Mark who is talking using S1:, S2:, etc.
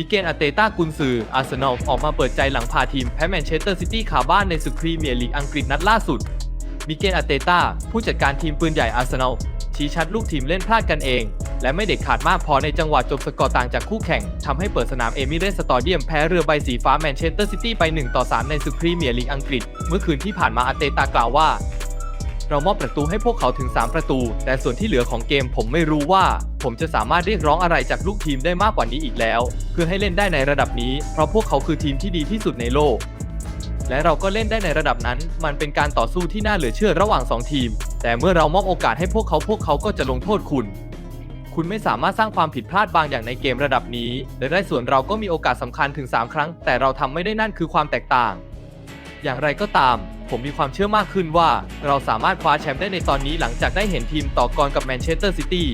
S1: มิเกลอาเตต้ากุนซืออาร์เซนอลออกมาเปิดใจหลังพาทีมแพ้แมนเชสเตอร์ซิตี้ขาบ้านในศึกพรีเมียร์ลีกอังกฤษนัดล่าสุด มิเกลอาเตต้าผู้จัดการทีมปืนใหญ่อาร์เซนอลชี้ชัดลูกทีมเล่นพลาดกันเอง และไม่เด็ดขาดมากพอในจังหวะจบสกอร์ต่างจากคู่แข่งทำให้เปิดสนามเอมิเรสสตอเดียมแพ้เรือใบสีฟ้าแมนเชสเตอร์ซิตี้ไป1ต่อ3ในศึกพรีเมียร์ลีกอังกฤษ เมื่อคืนที่ผ่านมาอาเตตากล่าวว่า เรามอบประตูให้พวกเขาถึง 3 ประตู แต่ส่วนที่เหลือของเกมผมไม่รู้ว่า ผมจะสามารถเรียกร้องอะไรจากลูกทีมได้มากกว่านี้อีกแล้ว เพื่อให้เล่นได้ในระดับนี้ เพราะพวกเขาคือทีมที่ดีที่สุดในโลก และเราก็เล่นได้ในระดับนั้น มันเป็นการต่อสู้ที่น่าเหลือเชื่อระหว่าง 2 ทีม แต่เมื่อเรามอบโอกาสให้พวกเขาพวกเขาก็จะลงโทษคุณคุณไม่สามารถสร้างความผิดพลาดบางอย่างในเกมระดับนี้ และได้ส่วนเราก็มีโอกาสสำคัญถึง 3 ครั้ง แต่เราทำไม่ได้นั่นคือความแตกต่าง อย่างไรก็ตาม ผมมีความเชื่อมากขึ้นว่า เราสามารถคว้าแชมป์ได้ในตอนนี้หลังจากได้เห็นทีมต่อกรกับแมนเชสเตอร์ซิตี้